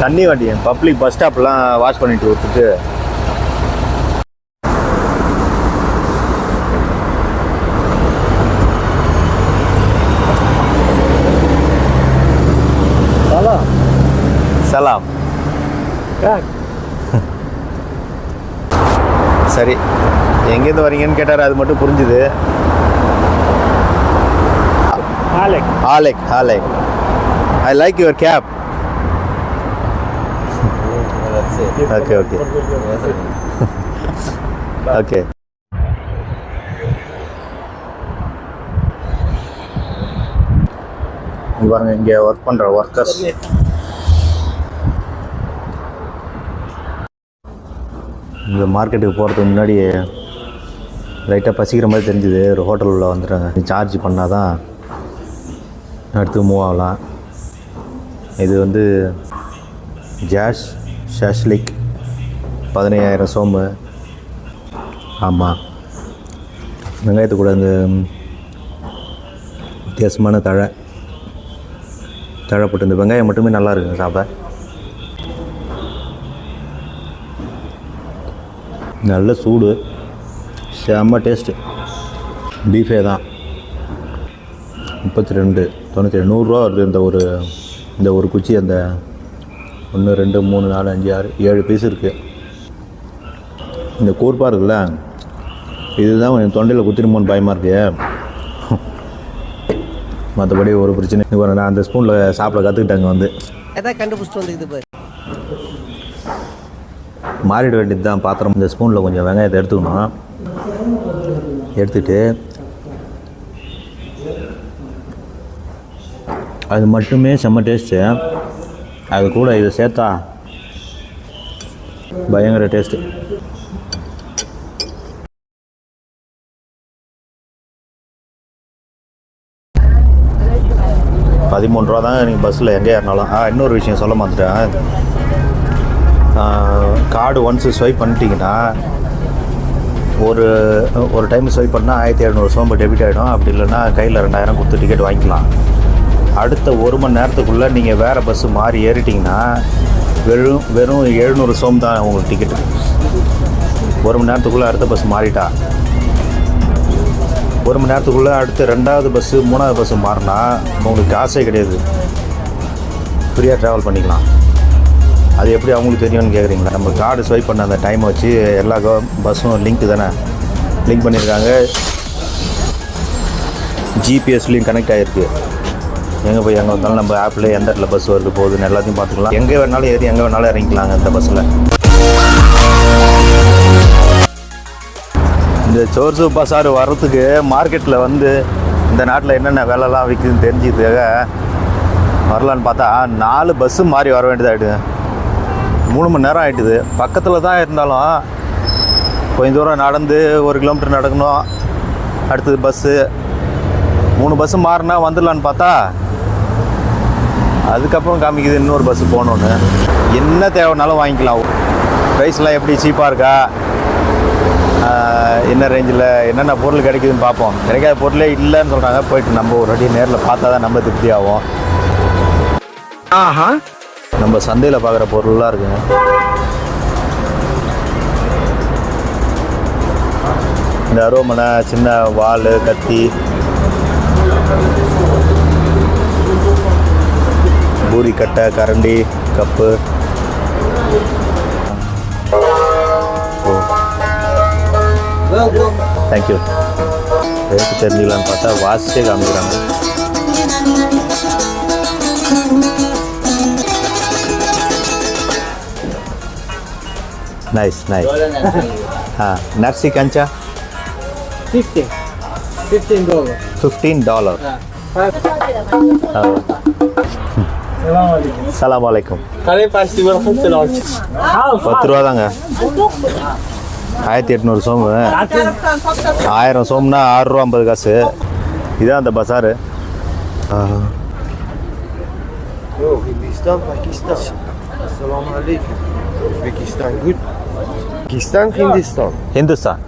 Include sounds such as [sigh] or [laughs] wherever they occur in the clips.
தண்ணி வண்டி public bus ஸ்டாப்லாம் wash பண்ணிட்டு விட்டுட்டு. சலாம். சரி எங்கேருந்து வரீங்கன்னு கேட்டார் அது மட்டும் புரிஞ்சுது. ஆலெக். ஆலெக் ஆலெக். I like your cap okay okay okay பாருங்க இங்கே ஒர்க் பண்ணுற ஒர்க்கர்ஸ் இந்த மார்க்கெட்டுக்கு போகிறதுக்கு முன்னாடி லைட்டாக பசிக்கிற மாதிரி தெரிஞ்சுது. ஒரு ஹோட்டல் உள்ள வந்துட்டாங்க. சார்ஜ் பண்ணால் தான் அடுத்து மூவ் ஆகலாம். இது வந்து ஜாஷ் ஷஷ்லிக் பதினையாயிரம் சோம்பு. ஆமாம் வெங்காயத்து கூட இந்த வித்தியாசமான தழை. தழை போட்டு இந்த வெங்காயம் மட்டுமே நல்லா இருக்குங்க சாப்பிட. நல்ல சூடு. செம்ம டேஸ்ட்டு பீஃபே தான். முப்பத்தி ரெண்டு தொண்ணூற்றி ரெண்டு நூறுரூவா வருது இந்த ஒரு இந்த ஒரு குச்சி அந்த ஒன்று ரெண்டு மூணு நாலு அஞ்சு ஆறு ஏழு பீஸ் இருக்குது இந்த கூர்ப்பா இருக்குல்ல இதுதான் என் தொண்டையில் குத்திருமோன்னு பயமாக இருக்கு. மற்றபடி ஒரு பிரச்சனை. இப்போ நான் அந்த ஸ்பூனில் சாப்பிட கற்றுக்கிட்டேங்க வந்து. எதாவது கண்டுபிடிச்சிட்டு வந்துக்குது பாரு. மாறிட வேண்டியது தான் பாத்திரம். இந்த ஸ்பூனில் கொஞ்சம் வெங்காயத்தை எடுத்துக்கணும். எடுத்துட்டு அது மட்டுமே செம்ம டேஸ்ட்டு அது கூட இதை சேர்த்தா பயங்கர டேஸ்ட்டு பதிமூணு ரூபா தான் நீங்கள் பஸ்ஸில் எங்கே ஏறினாலும். ஆ இன்னொரு விஷயம் சொல்ல மாட்டேன் கார்டு ஒன்ஸு ஸ்வைப் பண்ணிட்டீங்கன்னா ஒரு ஒரு டைம் ஸ்வைப் பண்ணால் ஆயிரத்தி இரநூறு சோம்பு டெபிட் ஆகிடும் அப்படி இல்லைன்னா கையில் ரெண்டாயிரம் கொடுத்து டிக்கெட் வாங்கிக்கலாம். அடுத்த ஒரு மணி நேரத்துக்குள்ளே நீங்கள் வேறு பஸ்ஸு மாறி ஏறிட்டிங்கன்னா வெறும் வெறும் எழுநூறு சோம் தான் உங்களுக்கு டிக்கெட்டு ஒரு மணி நேரத்துக்குள்ளே அடுத்த பஸ் மாறிட்டா. ஒரு மணி நேரத்துக்குள்ளே அடுத்து ரெண்டாவது பஸ்ஸு மூணாவது பஸ்ஸு மாறினா உங்களுக்கு காசே கிடையாது. ஃப்ரீயாக ட்ராவல் பண்ணிக்கலாம். அது எப்படி அவங்களுக்கு தெரியும்னு கேட்குறீங்களா நம்ம கார்டு ஸ்வைப் பண்ண அந்த டைமை வச்சு எல்லா பஸ்ஸும் லிங்க் தானே? லிங்க் பண்ணியிருக்காங்க. ஜிபிஎஸ்லேயும் கனெக்ட் ஆகிருக்கு எங்கே போய் எங்கே வந்தாலும் நம்ம ஆப்பில் எந்த இடத்துல பஸ் வருது போகுதுன்னு எல்லாத்தையும் பார்த்துக்கலாம். எங்கே வேணாலும் ஏறி எங்கே வேணாலும் இறங்கிக்கலாங்க இந்த பஸ்ஸில் இந்த சோர்சு பசார் வர்றதுக்கு மார்க்கெட்டில் வந்து இந்த நாட்டில் என்னென்ன வேலைலாம் விற்குதுன்னு தெரிஞ்சதுக்காக வரலான்னு பார்த்தா நாலு பஸ்ஸு மாறி வர வேண்டியதாகிடுது மூணு மணி நேரம் ஆகிட்டுது பக்கத்தில் தான் இருந்தாலும் கொஞ்சம் தூரம் நடந்து ஒரு கிலோமீட்டர் நடக்கணும். அடுத்தது பஸ்ஸு மூணு பஸ்ஸு மாறினா வந்துடலான்னு பார்த்தா அதுக்கப்புறம் காமிக்குது இன்னொரு பஸ்ஸு போகணுன்னு என்ன தேவைனாலும் வாங்கிக்கலாம். ப்ரைஸ்லாம் எப்படி சீப்பாக இருக்கா? ஆஹ் என்ன ரேஞ்சில் என்னென்ன பொருள் கிடைக்குதுன்னு பார்ப்போம். கிடைக்காத பொருளே இல்லைன்னு சொல்கிறாங்க போயிட்டு நம்ம ஒரு வாட்டி நேரில் பார்த்தா தான் நம்ம திருப்தி ஆகும். நம்ம சந்தையில் பார்க்குற பொருள்லாம் இருக்குங்க இந்த அருவமனை சின்ன வாள் கத்தி. பூரி கட்டை கரண்டி கப்பு தேங்க்யூ ரேட்டு தெரிஞ்சுக்கலான்னு பார்த்தா வாசிச்சே காமிக்கிறாங்க நைஸ் நைஸ் ஆ நர்சி கஞ்சா 15. 15 dollars. Fifteen dollar Selam aleyküm. சலாம் selam. பத்து ரூபா தாங்க ஆயிரத்தி எட்நூறு சோம்பு ஆயிரம் சோம்புனா ஆறு ரூபா ஐம்பது காசு இதான் அந்த பசாரு Pakistan. Hindustan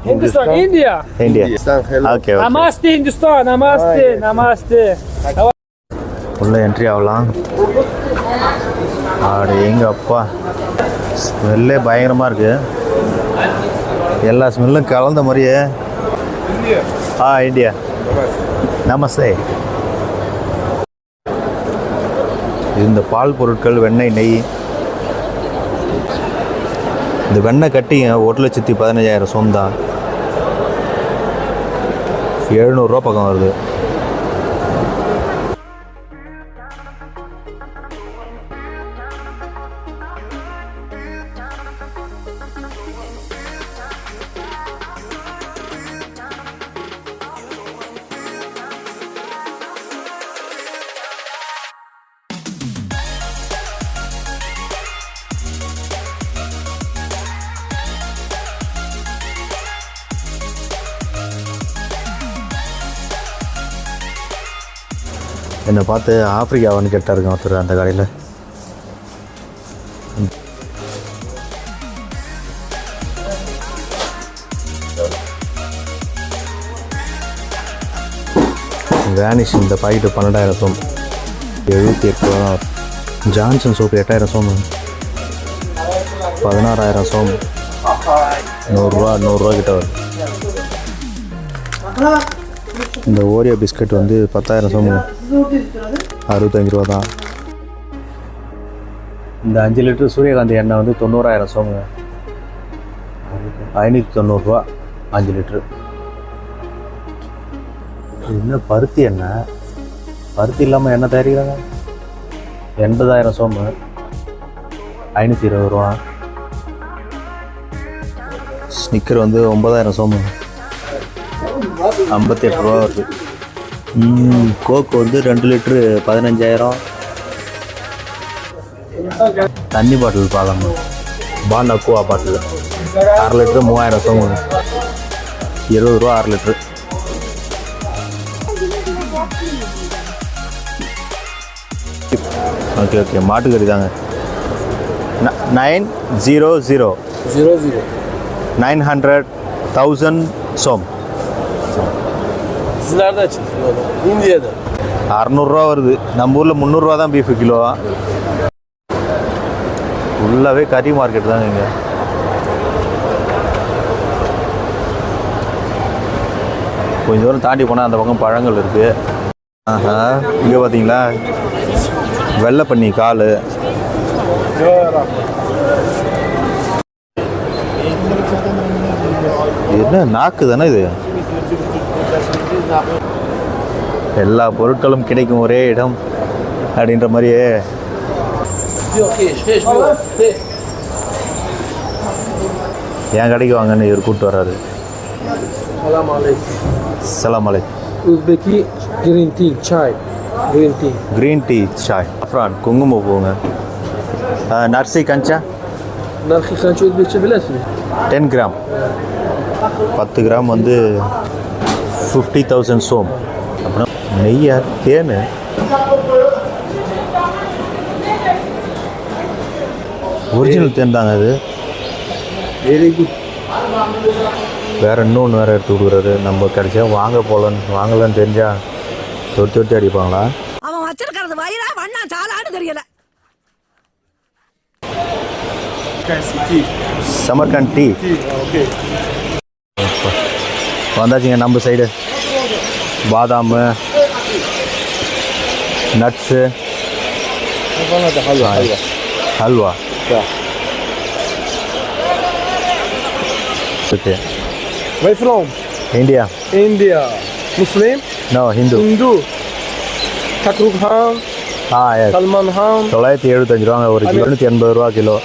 India. India hello. Namaste Hindustan. Namaste. Hi. Namaste. உள்ளே என்ட்ரி ஆகலாம். ஆடு எங்கள் அப்பா? ஸ்மெல்லே பயங்கரமாக இருக்குது எல்லா ஸ்மெல்லும் கலந்த மாதிரியே. ஆ இந்தியா நமஸ்தே இந்த பால் பொருட்கள் வெண்ணெய் நெய். இந்த வெண்ணெய் கட்டிங்க ஒரு லட்சத்தி பதினஞ்சாயிரம் சொந்தம். எழுநூறுரூவா பக்கம் வருது. என்னை பார்த்து ஆப்பிரிக்காவன்னு கேட்டாருங்க ஒருத்தர் அந்த கடையில். வேனிஷ் இந்த பாக்கெட்டு பன்னெண்டாயிரம் சோம். எழுபத்தி எட்டு ரூபா தான். ஜான்சன் சோப்பு எட்டாயிரம் சோம். பதினாறாயிரம் சோம். நூறுரூவா நூறுரூவா கிட்ட வரும். இந்த ஓரியோ பிஸ்கட் வந்து பத்தாயிரம் சோமு அறுபத்தஞ்சு ரூபா தான். இந்த அஞ்சு லிட்டர் சூரியகாந்தி எண்ணெய் வந்து தொண்ணூறாயிரம் சோமுங்க ஐநூற்றி தொண்ணூறுரூவா அஞ்சு லிட்ரு இன்னும் என்ன பருத்தி எண்ணெய்? பருத்தி இல்லாமல் எண்ணெய் தயாரிக்கிறாங்க. எண்பதாயிரம் சோமு ஐநூற்றி இருபது ரூபா. ஸ்னிக்கர் வந்து ஒன்பதாயிரம் சோமு ஐம்பத்தி எட்டு ரூபா வருது. கோக் வந்து ரெண்டு லிட்ரு பதினஞ்சாயிரம். தண்ணி பாட்டில் பார்க்கணும் பான் அக்குவா பாட்டில். அரை லிட்ரு மூவாயிரம் சோமு இருபது ரூபா அரை லிட்ரு ஓகே ஓகே மாட்டுக்கறி தாங்க. Nine zero zero Zero. Zero. Nine hundred thousand Som Siz nereden? India'da. அறநூறுரூவா வருது. நம்ம ஊரில் முந்நூறுரூவா தான் பீஃபு கிலோ. ஃபுல்லாகவே கறி மார்க்கெட் தாங்க இங்கே. கொஞ்சம் தூரம் தாண்டி போனால் அந்த பக்கம் பழங்கள் இருக்குது ஆஹா இங்கே பார்த்தீங்களா வெள்ளை பண்ணி கால். என்ன நாக்கு தானே இது? எல்லா பொருட்களும் கிடைக்கும் ஒரே இடம் அப்படின்ற மாதிரியே. என் கடைக்கு வாங்கன்னு இவர் கூப்பிட்டு வர்றாரு. சலாம் அலை Uzbeki green tea, çay. Green tea. Green tea Sai அஃப்ரான் குங்குமம் பூங்க நர்சி கஞ்சா Özbekçe bilesiniz. டென் கிராம் பத்து கிராம் வந்து ஃபிஃப்டி தௌசண்ட் சோம் அப்புறம் நெய்யா தேன் ஒரிஜினல் தேன் தாங்க அது Very good. வேற இன்னொன்று வேற எடுத்து கொடுக்குறாரு. நம்ம கிடைச்சா வாங்க போகலன்னு வாங்கலன்னு தெரிஞ்சா தொட்டி தொட்டி அடிப்பாங்களா? அவன் வச்சிருக்கிறது வயிறா வண்ணா சாலான்னு தெரியல. சமர்கண்ட் டீ வந்தாச்சுங்க நம்ம சைடு பாதாம் nuts. Halwa. Okay Where from? India India. Muslim? No Hindu Hindu. Takruk Khan, ah yes Salman Khan. தொள்ளாயிரத்தி எழுபத்தஞ்சு ரூபாங்க ஒரு கிலோ நூற்றி எண்பது ரூபா கிலோ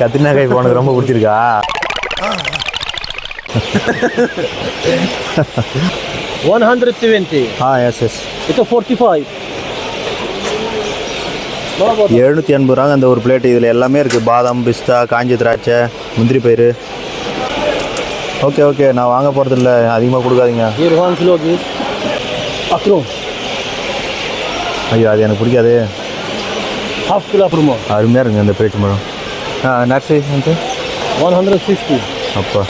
கத்திரிக்காய் போனது ரொம்ப பிடிச்சிருக்கா One hundred twenty. Ah yes yes forty-five. What about எழுநூற்றி எண்பது ரூபாங்க அந்த ஒரு பிளேட் இதில் எல்லாமே இருக்குது பாதாம் பிஸ்தா காஞ்சி திராட்சை முந்திரி பயிறு ஓகே ஓகே நான் வாங்க போகிறது இல்லை அதிகமாக கொடுக்காதீங்க? Akron. ஐயோ அது எனக்கு பிடிக்காது Half kilo promo. அருமையாக இருக்குங்க இந்த பேச்சு மரம் ஆ நர்ஸி வந்து One hundred fifty. அப்பா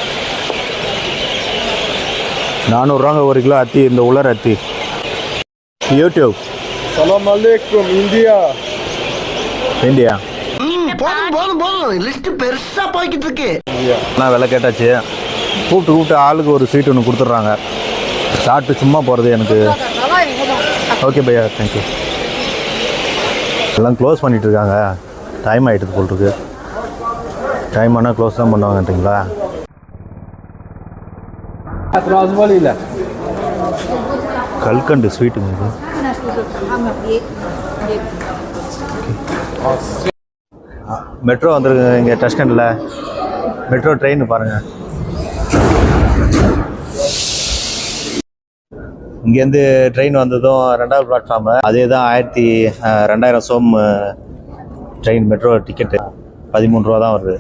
நானூறுரூவாங்க ஒரு கிலோ அத்தி இந்த உலர் அத்தி. YouTube. Salam alaikum, India. India. போதும் போதும் போதும். லிஸ்ட் பெருசா போய்கிட்டு இருக்கு. நான் விலை கேட்டாச்சு. கூப்பிட்டு கூப்பிட்டு ஆளுக்கு ஒரு ஸ்வீட் ஒன்று கொடுத்துட்றாங்க. சாப்பிட்டு சும்மா போகிறது எனக்கு. ஓகே பையா தேங்க்யூ எல்லாம் க்ளோஸ் பண்ணிட்டு இருக்காங்க. டைம் ஆகிட்டுது போல் இருக்கு. டைம் ஆனால் க்ளோஸ் தான் பண்ணுவாங்கன்றீங்களா Razvalila. கல்கண்டு ஸ்வீட்டுங்க இது. மெட்ரோ வந்துருங்க இங்கே டஸ்கண்டில் மெட்ரோ ட்ரெயின் பாருங்கள் இங்கேருந்து ட்ரெயின் வந்ததும் ரெண்டாவது பிளாட்ஃபார்மு அதே தான் ஆயிரத்தி ரெண்டாயிரம் சோம் ட்ரெயின் மெட்ரோ டிக்கெட்டு பதிமூணு ரூபா தான் வருது.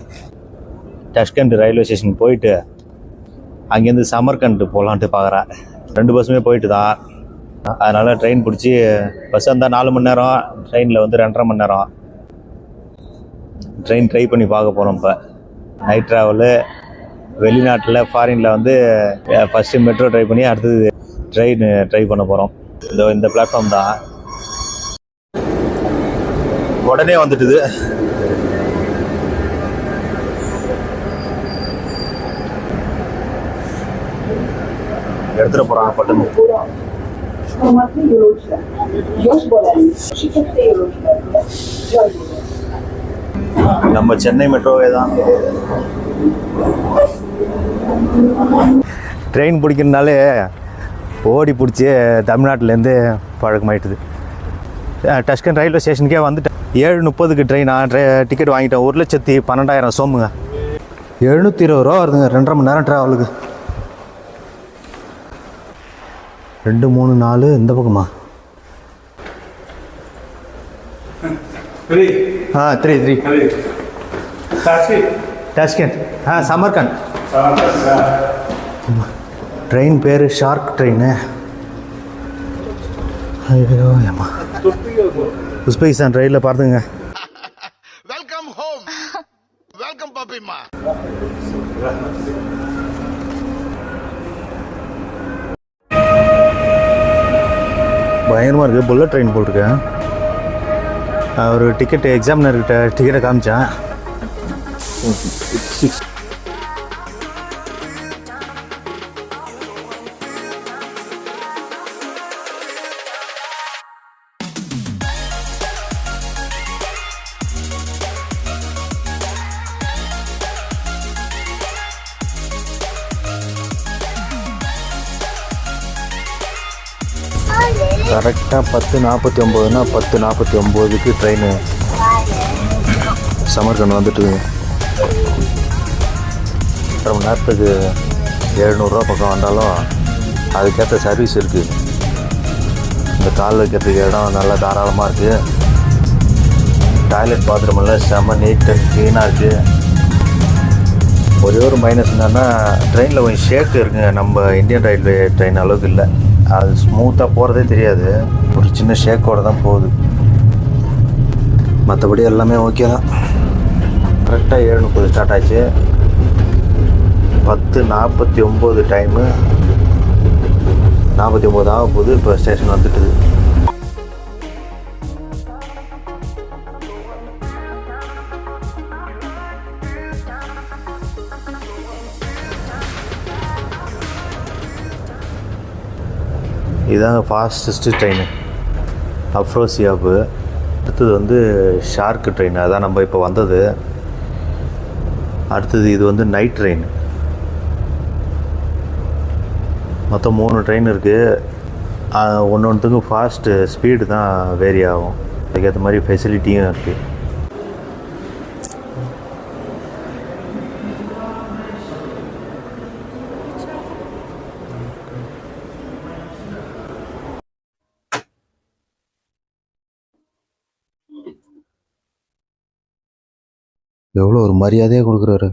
டஷ்கண்ட் ரயில்வே ஸ்டேஷன் போயிட்டு அங்கேருந்து சமர்கண்டு போகலான்ட்டு பார்க்குறேன் ரெண்டு பஸ்ஸுமே போயிட்டு தான் அதனால் ட்ரெயின் பிடிச்சி பஸ் வந்தால் நாலு மணி நேரம் ட்ரெயினில் வந்து ரெண்டரை மணி நேரம். ட்ரெயின் ட்ரை பண்ணி பார்க்க போகிறோம் இப்போ. நைட் ட்ராவலு வெளிநாட்டில் ஃபாரினில் வந்து ஃபஸ்ட்டு மெட்ரோ ட்ரை பண்ணி அடுத்தது ட்ரெயின் ட்ரை பண்ண போகிறோம் இந்த இந்த பிளாட்ஃபார்ம் தான். உடனே வந்துட்டுது. எடுத்துகிட்டு போகிறாங்க பட்டுன்னு. நம்ம சென்னை மெட்ரோவே தான். ட்ரெயின் பிடிக்கிறதுனாலே ஓடி பிடிச்சி தமிழ்நாட்டிலேருந்து பழக்கமாயிட்டுது. அஹ் டஷ்கன் ரயில்வே ஸ்டேஷனுக்கே வந்துட்டேன். ஏழு முப்பதுக்கு ட்ரெயின் ட்ரெ டிக்கெட் வாங்கிட்டேன். ஒரு லட்சத்தி பன்னெண்டாயிரம் சோமுங்க. எழுநூற்றி இருபது ரூபா வருதுங்க. ரெண்டரை மணி நேரம் ட்ராவலுக்கு ரெண்டு மூணு நாலு இந்த பக்கமா? ஆ three three Tashkent ah Samarkand train பேர் ஷார்க் ட்ரெயின் ஐயோ ஏமா உஸ்பெகிஸ்தான் ட்ரெயினில் பார்த்துங்க வெல்கம் ஹோம் வெல்கம் பாப்பிம்மா பயங்கரமாக இருக்குது புல்லட் ட்ரெயின் போட்டிருக்கேன். ஒரு டிக்கெட் எக்ஸாமினர்கிட்ட டிக்கெட்டை காமிச்சேன். [laughs] சிக்ஸ் கரெக்டாக பத்து நாற்பத்தி ஒம்போதுனா பத்து நாற்பத்தி ஒம்போதுக்கு ட்ரெயின் சமர்கண்ட் வந்துட்டு எத்தனை மணி நேரத்துக்கு எழுநூறுரூவா பக்கம் வந்தாலும் அதுக்கேற்ற சர்வீஸ் இருக்குது இந்த கால் வைக்கிறதுக்கு இடம் நல்லா தாராளமாக இருக்குது டாய்லெட் பாத்ரூம் எல்லாம் செம்ம நீட் அண்ட் க்ளீனாக இருக்குது ஒரே ஒரு மைனஸ் என்னென்னா ட்ரெயினில் கொஞ்சம் ஷேக் இருக்குங்க. நம்ம இந்தியன் ரயில்வே ட்ரெயின் அளவுக்கு இல்லை. அது ஸ்மூத்தாக போகிறதே தெரியாது. ஒரு சின்ன ஷேக்கோட தான் போகுது. மற்றபடி எல்லாமே ஓகே தான். கரெக்டாக ஏழு முப்பது ஸ்டார்ட் ஆச்சு. பத்து நாற்பத்தி ஒம்பது டைமு நாற்பத்தி ஒம்பது ஆக போகுது. இப்போ ஸ்டேஷன் வந்துட்டுது. இதுதான் ஃபாஸ்டஸ்ட்டு ட்ரெயின் அப்ரோசியாப்பு அடுத்தது வந்து ஷார்க்கு ட்ரெயின் அதான் நம்ம இப்போ வந்தது. அடுத்தது இது வந்து நைட் ட்ரெயின் மொத்தம் மூணு ட்ரெயின் இருக்குது ஒன்று ஒன்றுத்துக்கும் ஃபாஸ்ட்டு ஸ்பீடு தான் வேரி ஆகும். அதுக்கேற்ற மாதிரி ஃபெசிலிட்டியும் இருக்குது எவ்வளோ ஒரு மரியாதையாக கொடுக்குறாரு.